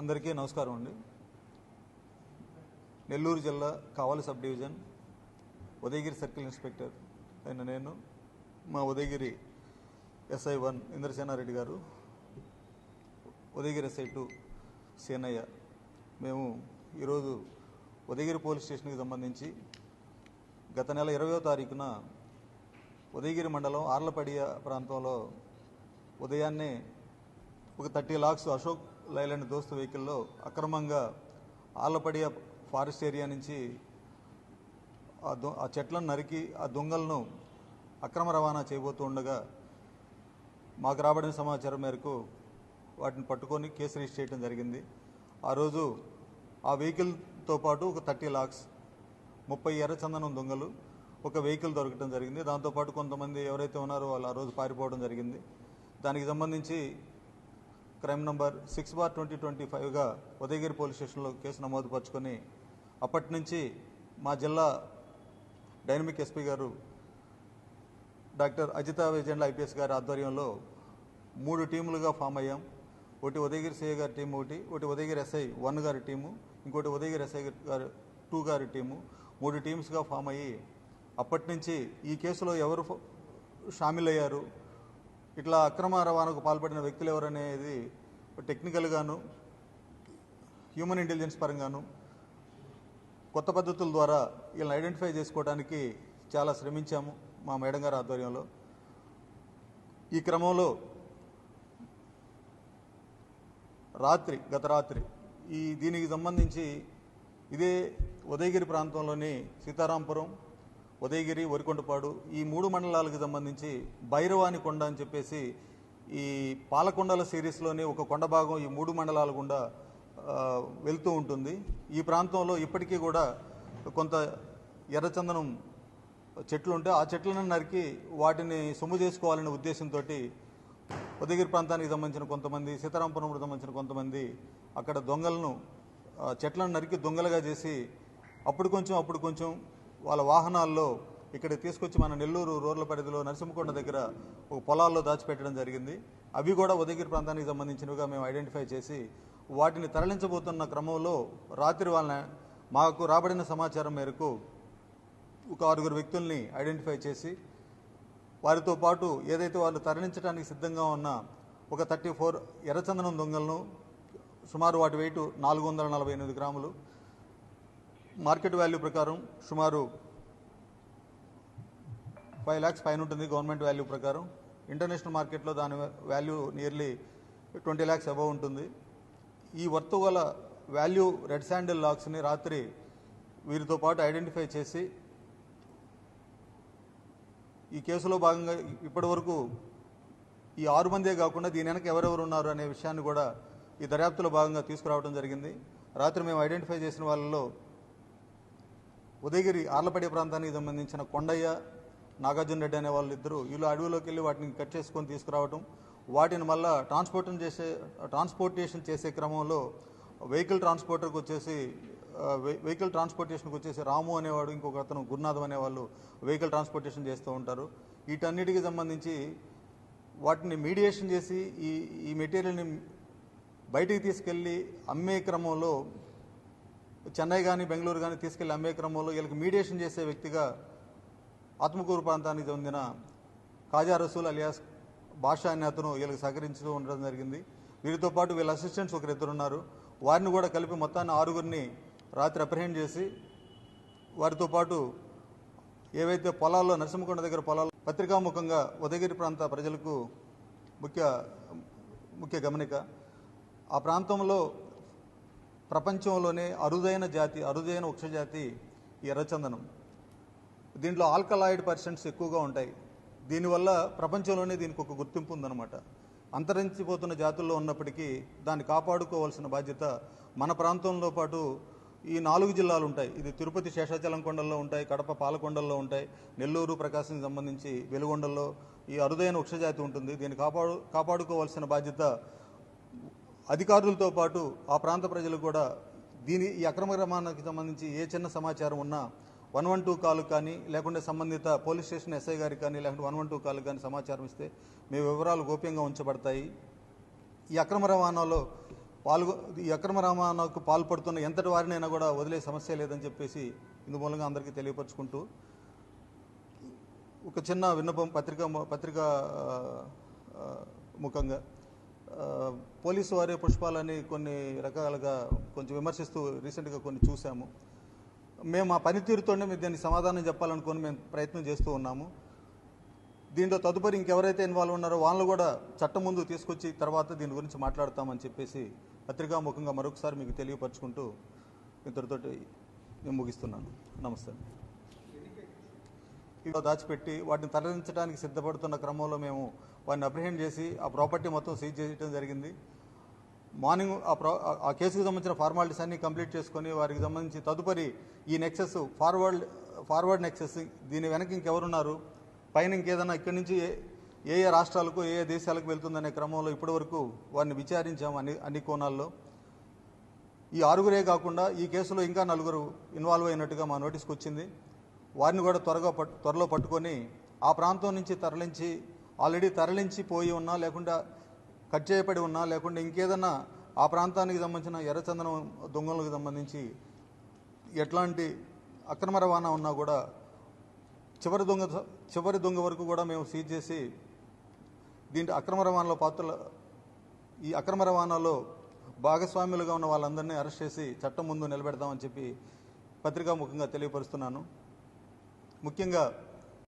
అందరికీ నమస్కారం అండి. నెల్లూరు జిల్లా Kavali sub division Udayagiri circle inspector అయిన నేను మా ఉదయగిరి ఎస్ఐ వన్ ఇంద్రసేనారెడ్డి గారు ఉదయగిరి ఎస్ఐ టూ సేనయ్య. మేము ఈరోజు ఉదయగిరి పోలీస్ స్టేషన్కి సంబంధించి గత నెల ఇరవయో తారీఖున ఉదయగిరి మండలం ఆర్లపడియ ప్రాంతంలో ఉదయాన్నే ఒక థర్టీ లాక్స్ అశోక్ లైలాండ్ దోస్తు వెహికల్లో అక్రమంగా ఆలపడియ ఫారెస్ట్ ఏరియా నుంచి ఆ దొ ఆ చెట్లను నరికి ఆ దొంగలను అక్రమ రవాణా చేయబోతూ ఉండగా మాకు రాబడిన సమాచారం మేరకు వాటిని పట్టుకొని కేసు రిజిస్టర్ చేయడం జరిగింది. ఆ రోజు ఆ వెహికల్తో పాటు ఒక థర్టీ లాక్స్ ముప్పై ఎర్రచందనం దొంగలు ఒక వెహికల్ దొరకడం జరిగింది. దాంతోపాటు కొంతమంది ఎవరైతే ఉన్నారో వాళ్ళు ఆ రోజు పారిపోవడం జరిగింది. దానికి సంబంధించి crime number six bar twenty twenty ఫైవ్గా Udayagiri police స్టేషన్లో కేసు నమోదు పరుచుకొని అప్పటి నుంచి మా జిల్లా డైనమిక్ ఎస్పీ గారు డాక్టర్ అజిత విజయండ్ల ఐపీఎస్ గారి ఆధ్వర్యంలో మూడు టీములుగా ఫామ్ అయ్యాం. ఒకటి ఉదయగిరి సిఐ గారి టీం ఒకటి ఒకటి ఉదయగిరి ఎస్ఐ వన్ గారి టీము ఇంకోటి ఉదయగిరి ఎస్ఐ గారి టూ గారి టీము. మూడు టీమ్స్గా ఫామ్ అయ్యి అప్పటి నుంచి ఈ కేసులో ఎవరు షామిల్ అయ్యారు ఇట్లా అక్రమ రవాణాకు పాల్పడిన వ్యక్తులు ఎవరనేది టెక్నికల్గాను హ్యూమన్ ఇంటెలిజెన్స్ పరంగాను కొత్త పద్ధతుల ద్వారా వీళ్ళని ఐడెంటిఫై చేసుకోవడానికి చాలా శ్రమించాము మా మేడం గారి ఆధ్వర్యంలో. ఈ క్రమంలో రాత్రి గత రాత్రి ఈ దీనికి సంబంధించి ఇదే ఉదయగిరి ప్రాంతంలోని సీతారాంపురం ఉదయగిరి వరికొండపాడు ఈ మూడు మండలాలకు సంబంధించి భైరవాని కొండ అని చెప్పేసి ఈ పాలకొండల సిరీస్లోనే ఒక కొండ భాగం ఈ మూడు మండలాల గుండా వెళ్తూ ఉంటుంది. ఈ ప్రాంతంలో ఇప్పటికీ కూడా కొంత ఎర్రచందనం చెట్లు ఉంటే ఆ చెట్లను నరికి వాటిని సొమ్ము చేసుకోవాలనే ఉద్దేశంతో ఉదయగిరి ప్రాంతానికి సంబంధించిన కొంతమంది సీతారాంపురంకు సంబంధించిన కొంతమంది అక్కడ దొంగలను చెట్లను నరికి దొంగలుగా చేసి అప్పుడు కొంచెం అప్పుడు కొంచెం వాళ్ళ వాహనాల్లో ఇక్కడ తీసుకొచ్చి మన నెల్లూరు రోడ్ల పరిధిలో నరసింహకొండ దగ్గర ఒక పొలాల్లో దాచిపెట్టడం జరిగింది. అవి కూడా ఉదయగిరి ప్రాంతానికి సంబంధించినవిగా మేము ఐడెంటిఫై చేసి వాటిని తరలించబోతున్న క్రమంలో రాత్రి వాళ్ళ మాకు రాబడిన సమాచారం మేరకు ఒక ఆరుగురు వ్యక్తుల్ని ఐడెంటిఫై చేసి వారితో పాటు ఏదైతే వాళ్ళు తరలించడానికి సిద్ధంగా ఉన్న ఒక థర్టీ ఫోర్ ఎర్రచందనం దొంగలను సుమారు వాటి వెయిట్ నాలుగు వందల నలభై ఎనిమిది గ్రాములు మార్కెట్ వాల్యూ ప్రకారం సుమారు ఫైవ్ ల్యాక్స్ పైన ఉంటుంది గవర్నమెంట్ వాల్యూ ప్రకారం. ఇంటర్నేషనల్ మార్కెట్లో దాని value nearly twenty lakhs above ఉంటుంది. ఈ వర్తు గల వాల్యూ రెడ్ శాండిల్ లాక్స్ని రాత్రి వీరితో పాటు ఐడెంటిఫై చేసి ఈ కేసులో భాగంగా ఇప్పటి వరకు ఈ ఆరు మందే కాకుండా దీని వెనక ఎవరెవరు ఉన్నారు అనే విషయాన్ని కూడా ఈ దర్యాప్తులో భాగంగా తీసుకురావడం జరిగింది. రాత్రి మేము ఐడెంటిఫై చేసిన వాళ్ళలో ఉదయగిరి ఆర్లపడి ప్రాంతానికి సంబంధించిన కొండయ్య నాగార్జున రెడ్డి అనే వాళ్ళిద్దరూ వీళ్ళు అడవిలోకి వెళ్ళి వాటిని కట్ చేసుకొని తీసుకురావడం వాటిని మళ్ళా ట్రాన్స్పోర్టేషన్ చేసే ట్రాన్స్పోర్టేషన్ చేసే క్రమంలో వెహికల్ ట్రాన్స్పోర్టర్కి వచ్చేసి వె- వెహికల్ ట్రాన్స్పోర్టేషన్కి వచ్చేసి రాము అనేవాడు ఇంకొక అతను గురునాథం అనేవాళ్ళు వెహికల్ ట్రాన్స్పోర్టేషన్ చేస్తూ ఉంటారు. వీటన్నిటికి సంబంధించి వాటిని మీడియేషన్ చేసి ఈ ఈ మెటీరియల్ని బయటికి తీసుకెళ్ళి అమ్మే క్రమంలో చెన్నై కానీ బెంగళూరు కానీ తీసుకెళ్ళి అమ్మే క్రమంలో వీళ్ళకి మీడియేషన్ చేసే వ్యక్తిగా ఆత్మకూరు ప్రాంతానికి చెందిన కాజా రసూల్ అలియాస్ భాషా అనే అతను వీళ్ళకి సహకరించడం ఉండడం జరిగింది. వీరితో పాటు వీళ్ళ అసిస్టెంట్స్ ఒకరు ఉన్నారు. వారిని కూడా కలిపి మొత్తాన్ని ఆరుగురిని రాత్రి అప్రహెండ్ చేసి వారితో పాటు ఏవైతే పొలాల్లో నరసింహకొండ దగ్గర పొలాల్లో పత్రికాముఖంగా ఉదయగిరి ప్రాంత ప్రజలకు ముఖ్య ముఖ్య గమనిక ఆ ప్రాంతంలో ప్రపంచంలోనే అరుదైన జాతి అరుదైన వృక్షజాతి ఎర్రచందనం. దీంట్లో ఆల్కలాయిడ్ పర్సెంట్స్ ఎక్కువగా ఉంటాయి. దీనివల్ల ప్రపంచంలోనే దీనికి ఒక గుర్తింపు ఉందన్నమాట. అంతరించిపోతున్న జాతుల్లో ఉన్నప్పటికీ దాన్ని కాపాడుకోవాల్సిన బాధ్యత మన ప్రాంతంలో పాటు ఈ నాలుగు జిల్లాలు ఉంటాయి. ఇది తిరుపతి శేషాచలం కొండల్లో ఉంటాయి కడప పాలకొండల్లో ఉంటాయి నెల్లూరు ప్రకాశం సంబంధించి వెలుగొండల్లో ఈ అరుదైన వృక్షజాతి ఉంటుంది. దీన్ని కాపాడు కాపాడుకోవాల్సిన బాధ్యత అధికారులతో పాటు ఆ ప్రాంత ప్రజలు కూడా దీని ఈ అక్రమ రవాణాకి సంబంధించి ఏ చిన్న సమాచారం ఉన్నా వన్ వన్ టూ కాల్ కానీ లేకుంటే సంబంధిత పోలీస్ స్టేషన్ ఎస్ఐ గారికి కానీ లేకుంటే వన్ వన్ టూ కాల్ కానీ సమాచారం ఇస్తే మీ వివరాలు గోప్యంగా ఉంచబడతాయి. ఈ అక్రమ రవాణాలో పాల్గొ ఈ అక్రమ రవాణాకు పాల్పడుతున్న ఎంతటి వారినైనా కూడా వదిలే సమస్య లేదని చెప్పేసి ఇందు మూలంగా అందరికీ తెలియపరుచుకుంటూ ఒక చిన్న విన్నపం పత్రిక పత్రిక ముఖంగా పోలీసు వారే పుష్పాలని కొన్ని రకాలుగా కొంచెం విమర్శిస్తూ రీసెంట్గా కొన్ని చూసాము మేము ఆ పనితీరుతోనే మేము దీన్ని సమాధానం చెప్పాలనుకొని మేము ప్రయత్నం చేస్తూ ఉన్నాము. దీంట్లో తదుపరి ఇంకెవరైతే ఇన్వాల్వ్ ఉన్నారో వాళ్ళు కూడా చట్టం ముందు తీసుకొచ్చి తర్వాత దీని గురించి మాట్లాడతామని చెప్పేసి పత్రికాముఖంగా మరొకసారి మీకు తెలియపరచుకుంటూ ఇద్దరితో నేను ముగిస్తున్నాను. నమస్తే. ఇలా దాచిపెట్టి వాటిని తరలించడానికి సిద్ధపడుతున్న క్రమంలో మేము వారిని అప్రిహెండ్ చేసి ఆ ప్రాపర్టీ మొత్తం సీజ్ చేయడం జరిగింది. మార్నింగ్ ఆ ప్రా ఆ- ఆ కేసుకు సంబంధించిన ఫార్మాలిటీస్ అన్ని కంప్లీట్ చేసుకొని వారికి సంబంధించి తదుపరి ఈ నెక్సెస్ ఫార్వర్డ్ ఫార్వర్డ్ నెక్సెస్ దీని వెనక ఇంకెవరున్నారు? పైన ఇంకేదన్నా ఇక్కడి నుంచి ఏ ఏ రాష్ట్రాలకు ఏ ఏ దేశాలకు వెళ్తుందనే క్రమంలో ఇప్పటివరకు వారిని విచారించాము అన్ని అన్ని కోణాల్లో. ఈ ఆరుగురే కాకుండా ఈ కేసులో ఇంకా నలుగురు ఇన్వాల్వ్ అయినట్టుగా మా నోటీస్కి వచ్చింది వారిని కూడా త్వరగా పట్టు త్వరలో పట్టుకొని ఆ ప్రాంతం నుంచి తరలించి ఆల్రెడీ తరలించి పోయి ఉన్నా లేకుండా కట్ చేయబడి ఉన్నా లేకుండా ఇంకేదన్నా ఆ ప్రాంతానికి సంబంధించిన ఎర్రచందనం దొంగలకు సంబంధించి ఎట్లాంటి అక్రమ రవాణా ఉన్నా కూడా చివరి దొంగ చివరి దొంగ వరకు కూడా మేము సీజ్ చేసి దీంట్లో అక్రమ రవాణాలో పాత్రల ఈ అక్రమ రవాణాలో భాగస్వాములుగా ఉన్న వాళ్ళందరినీ అరెస్ట్ చేసి చట్టం ముందు నిలబెడదామని చెప్పి పత్రికాముఖంగా తెలియపరుస్తున్నాను. ముఖ్యంగా